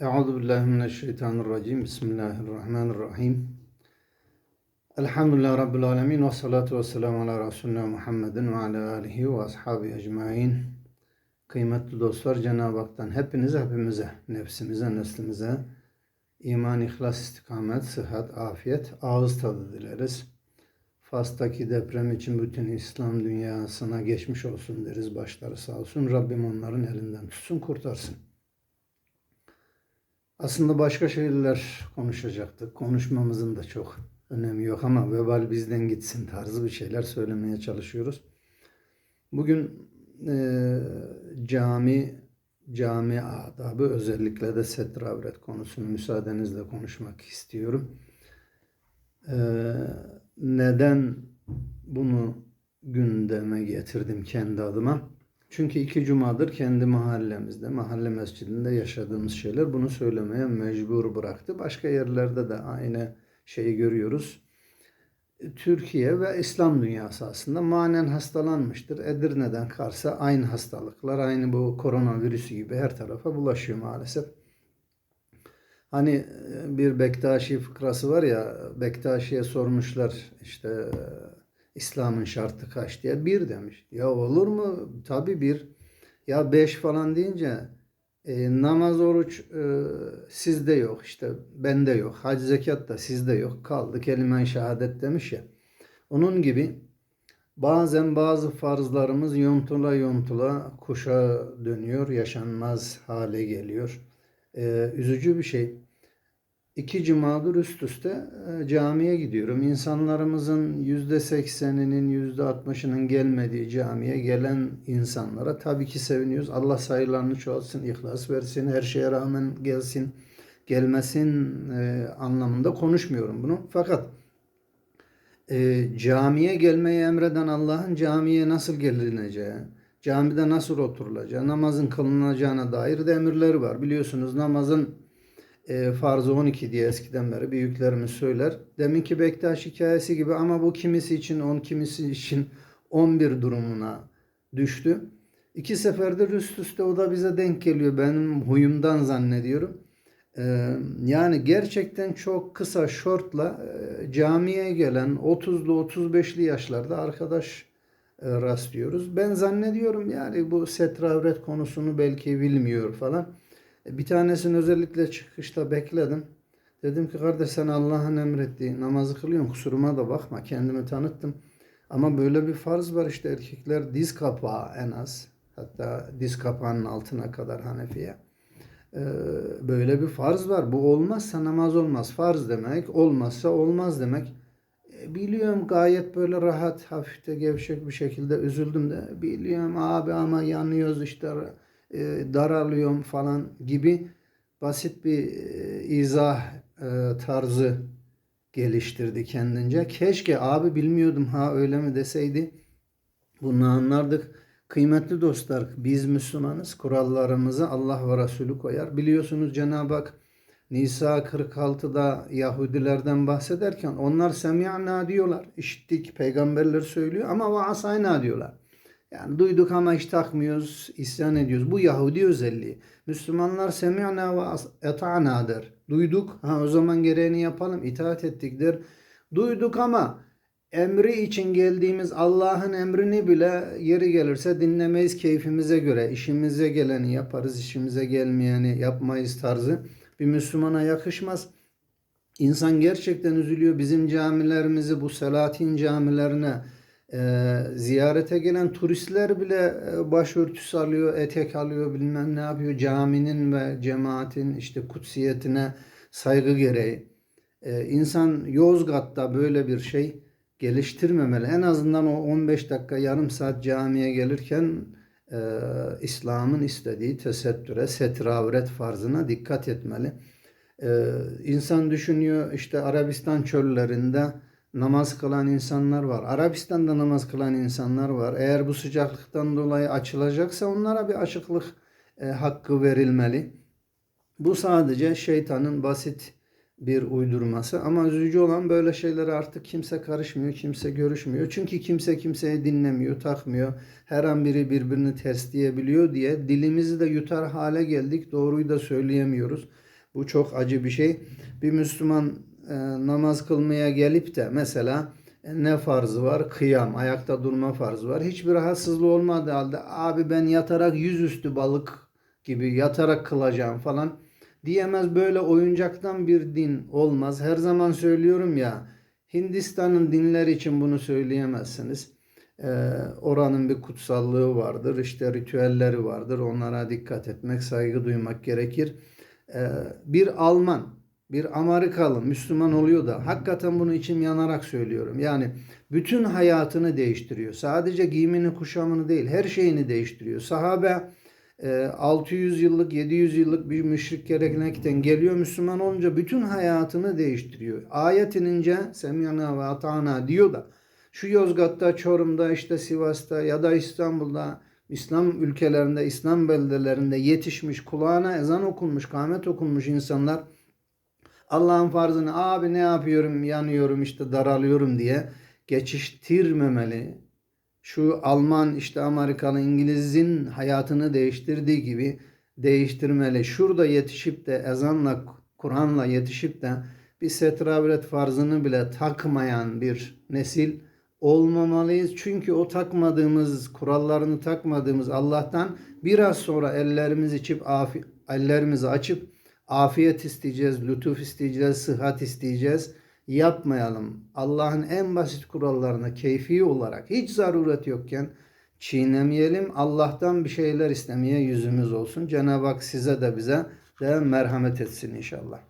Euzu billahi mineşşeytanirracim. Bismillahirrahmanirrahim. Elhamdülillahi Rabbil alemin ve salatu ve selamu ala Resulina Muhammedin ve ala alihi ve ashabi ecmain. Kıymetli dostlar Cenab-ı Hak'tan hepinize hepimize, nefsimize, neslimize iman, ihlas, istikamet, sıhhat, afiyet, ağız tadı dileriz. Fas'taki deprem için bütün İslam dünyasına geçmiş olsun deriz. Başları sağ olsun. Rabbim onların elinden tutsun, kurtarsın. Aslında başka şeyler konuşacaktık. Konuşmamızın da çok önemi yok ama vebal bizden gitsin tarzı bir şeyler söylemeye çalışıyoruz. Bugün e, cami cami adabı özellikle de setr avret konusunu müsaadenizle konuşmak istiyorum. E, neden bunu gündeme getirdim kendi adıma? Çünkü iki cumadır kendi mahallemizde, mahalle mescidinde yaşadığımız şeyler bunu söylemeye mecbur bıraktı. Başka yerlerde de aynı şeyi görüyoruz. Türkiye ve İslam dünyası aslında manen hastalanmıştır. Edirne'den Kars'a aynı hastalıklar, aynı bu koronavirüsü gibi her tarafa bulaşıyor maalesef. Hani bir Bektaşi fıkrası var ya, Bektaşi'ye sormuşlar işte İslam'ın şartı kaç diye bir demiş. Ya olur mu? Tabi bir. Ya beş falan deyince e, namaz oruç e, sizde yok işte bende yok. Hac zekat da sizde yok. Kaldı kelime şehadet demiş ya. Onun gibi bazen bazı farzlarımız yontula yontula kuşa dönüyor. Yaşanmaz hale geliyor. E, üzücü bir şey. İki cumadır üst üste e, camiye gidiyorum. İnsanlarımızın yüzde sekseninin, yüzde altmışının gelmediği camiye gelen insanlara tabii ki seviniyoruz. Allah sayılarını çoğaltsın, ihlas versin, her şeye rağmen gelsin, gelmesin e, anlamında konuşmuyorum bunu. Fakat e, camiye gelmeyi emreden Allah'ın camiye nasıl gelineceği, camide nasıl oturulacağı, namazın kılınacağına dair de emirleri var. Biliyorsunuz namazın e, farzı 12 diye eskiden beri büyüklerimiz söyler. Deminki Bektaş hikayesi gibi ama bu kimisi için 10 kimisi için 11 durumuna düştü. İki seferdir üst üste o da bize denk geliyor. Benim huyumdan zannediyorum. Ee, yani gerçekten çok kısa şortla e, camiye gelen 30'lu 35'li yaşlarda arkadaş e, rastlıyoruz. Ben zannediyorum yani bu setravret konusunu belki bilmiyor falan. E, bir tanesini özellikle çıkışta bekledim. Dedim ki kardeş sen Allah'ın emrettiği namazı kılıyorsun kusuruma da bakma kendimi tanıttım. Ama böyle bir farz var işte erkekler diz kapağı en az. Hatta diz kapağının altına kadar Hanefiye. Ee, böyle bir farz var. Bu olmazsa namaz olmaz. Farz demek olmazsa olmaz demek. E, biliyorum gayet böyle rahat, hafif de gevşek bir şekilde üzüldüm de. Biliyorum abi ama yanıyoruz işte e, daralıyorum falan gibi basit bir e, izah e, tarzı geliştirdi kendince. Keşke abi bilmiyordum ha öyle mi deseydi bunu anlardık. Kıymetli dostlar biz Müslümanız. Kurallarımızı Allah ve Resulü koyar. Biliyorsunuz Cenab-ı Hak Nisa 46'da Yahudilerden bahsederken onlar semi'na diyorlar. İşittik peygamberler söylüyor ama ve asayna diyorlar. Yani duyduk ama hiç takmıyoruz, isyan ediyoruz. Bu Yahudi özelliği. Müslümanlar semi'na ve eta'na der. Duyduk, ha o zaman gereğini yapalım, itaat ettik der. Duyduk ama emri için geldiğimiz Allah'ın emrini bile yeri gelirse dinlemeyiz keyfimize göre. işimize geleni yaparız, işimize gelmeyeni yapmayız tarzı bir Müslümana yakışmaz. İnsan gerçekten üzülüyor. Bizim camilerimizi bu Selatin camilerine e, ziyarete gelen turistler bile e, başörtüsü alıyor, etek alıyor, bilmem ne yapıyor. Caminin ve cemaatin işte kutsiyetine saygı gereği. E, insan Yozgat'ta böyle bir şey geliştirmemeli. En azından o 15 dakika, yarım saat camiye gelirken e, İslam'ın istediği tesettüre, setravret farzına dikkat etmeli. E, insan düşünüyor işte Arabistan çöllerinde namaz kılan insanlar var. Arabistan'da namaz kılan insanlar var. Eğer bu sıcaklıktan dolayı açılacaksa onlara bir açıklık e, hakkı verilmeli. Bu sadece şeytanın basit bir uydurması. Ama üzücü olan böyle şeylere artık kimse karışmıyor, kimse görüşmüyor. Çünkü kimse kimseyi dinlemiyor, takmıyor. Her an biri birbirini tersleyebiliyor diye dilimizi de yutar hale geldik. Doğruyu da söyleyemiyoruz. Bu çok acı bir şey. Bir Müslüman e, namaz kılmaya gelip de mesela e, ne farzı var? Kıyam, ayakta durma farzı var. Hiçbir rahatsızlığı olmadığı halde abi ben yatarak yüzüstü balık gibi yatarak kılacağım falan diyemez. Böyle oyuncaktan bir din olmaz. Her zaman söylüyorum ya Hindistan'ın dinleri için bunu söyleyemezsiniz. Ee, oranın bir kutsallığı vardır, işte ritüelleri vardır. Onlara dikkat etmek, saygı duymak gerekir. Ee, bir Alman, bir Amerikalı Müslüman oluyor da hakikaten bunu içim yanarak söylüyorum. Yani bütün hayatını değiştiriyor. Sadece giyimini, kuşamını değil, her şeyini değiştiriyor. Sahabe e, 600 yıllık, 700 yıllık bir müşrik gelenekten geliyor Müslüman olunca bütün hayatını değiştiriyor. Ayet inince semyana ve atana diyor da şu Yozgat'ta, Çorum'da, işte Sivas'ta ya da İstanbul'da İslam ülkelerinde, İslam beldelerinde yetişmiş, kulağına ezan okunmuş, kâhmet okunmuş insanlar Allah'ın farzını abi ne yapıyorum, yanıyorum, işte daralıyorum diye geçiştirmemeli. Şu Alman, işte Amerikalı, İngiliz'in hayatını değiştirdiği gibi değiştirmeli. Şurada yetişip de ezanla, Kur'an'la yetişip de bir setravret farzını bile takmayan bir nesil olmamalıyız. Çünkü o takmadığımız, kurallarını takmadığımız Allah'tan biraz sonra ellerimiz içip ellerimizi açıp afiyet isteyeceğiz, lütuf isteyeceğiz, sıhhat isteyeceğiz. Yapmayalım. Allah'ın en basit kurallarını keyfi olarak hiç zaruret yokken çiğnemeyelim. Allah'tan bir şeyler istemeye yüzümüz olsun. Cenab-ı Hak size de bize de merhamet etsin inşallah.